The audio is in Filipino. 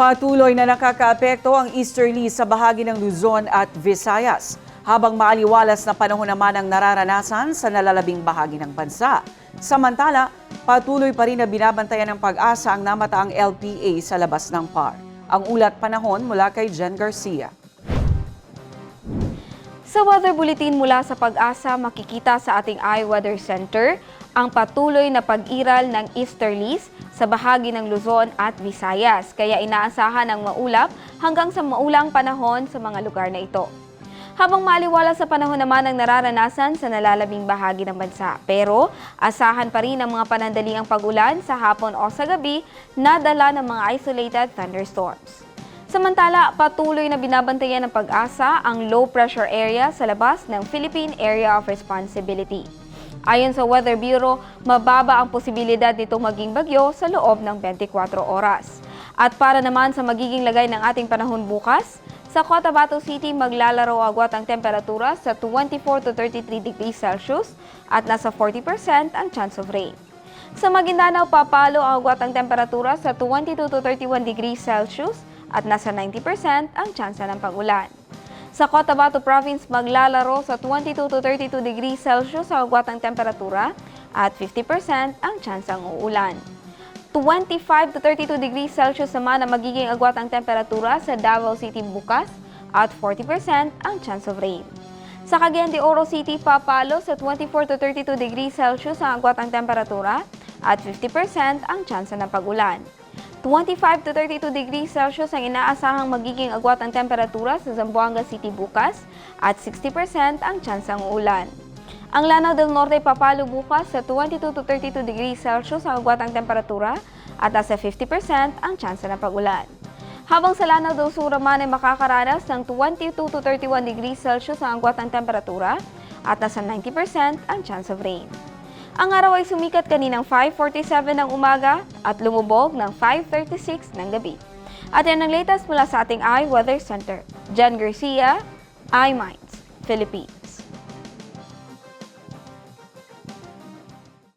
Patuloy na nakakaapekto ang easterly sa bahagi ng Luzon at Visayas, habang maaliwalas na panahon naman ang nararanasan sa nalalabing bahagi ng bansa. Samantala, patuloy pa rin na binabantayan ng pag-asa ang namataang LPA sa labas ng PAR. Ang ulat panahon mula kay Jen Garcia. Sa weather bulletin mula sa pag-asa, makikita sa ating iWeather Center ang patuloy na pag-iral ng easterlies sa bahagi ng Luzon at Visayas. Kaya inaasahan ang maulap hanggang sa maulang panahon sa mga lugar na ito. Habang maliwala sa panahon naman ang nararanasan sa nalalabing bahagi ng bansa. Pero asahan pa rin ang mga panandaliang pag-ulan sa hapon o sa gabi na dala ng mga isolated thunderstorms. Samantala, patuloy na binabantayan ng pag-asa ang low pressure area sa labas ng Philippine Area of Responsibility. Ayon sa Weather Bureau, mababa ang posibilidad nitong maging bagyo sa loob ng 24 oras. At para naman sa magiging lagay ng ating panahon bukas, sa Cotabato City maglalaro agwat ang temperatura sa 24 to 33 degrees Celsius at nasa 40% ang chance of rain. Sa Maguindanao, papalo ang agwat ang temperatura sa 22 to 31 degrees Celsius at nasa 90% ang tsansa ng pag-ulan. Sa Cotabato Province, maglalaro sa 22 to 32 degrees Celsius ang agwat ang temperatura at 50% ang tsansang uulan. 25 to 32 degrees Celsius naman ang magiging agwat ang temperatura sa Davao City bukas at 40% ang chance of rain. Sa Cagayan de Oro City, papalo sa 24 to 32 degrees Celsius ang agwat ang temperatura at 50% ang chance ng pag-ulan. 25 to 32 degrees Celsius ang inaasahang magiging agwat ang temperatura sa Zamboanga City bukas at 60% ang tsansang ulan. Ang Lanao del Norte papalo bukas sa 22 to 32 degrees Celsius ang agwat ang temperatura at nasa 50% ang tsansa ng pag-ulan. Habang sa Lanao del Sur naman ay makakaranas ng 22 to 31 degrees Celsius ang agwat ng temperatura at nasa 90% ang chance of rain. Ang araw ay sumikat kaninang 5.47 ng umaga at lumubog ng 5.36 ng gabi. At yan ang latest mula sa ating iWeather Center. Jan Garcia, iMinds, Philippines.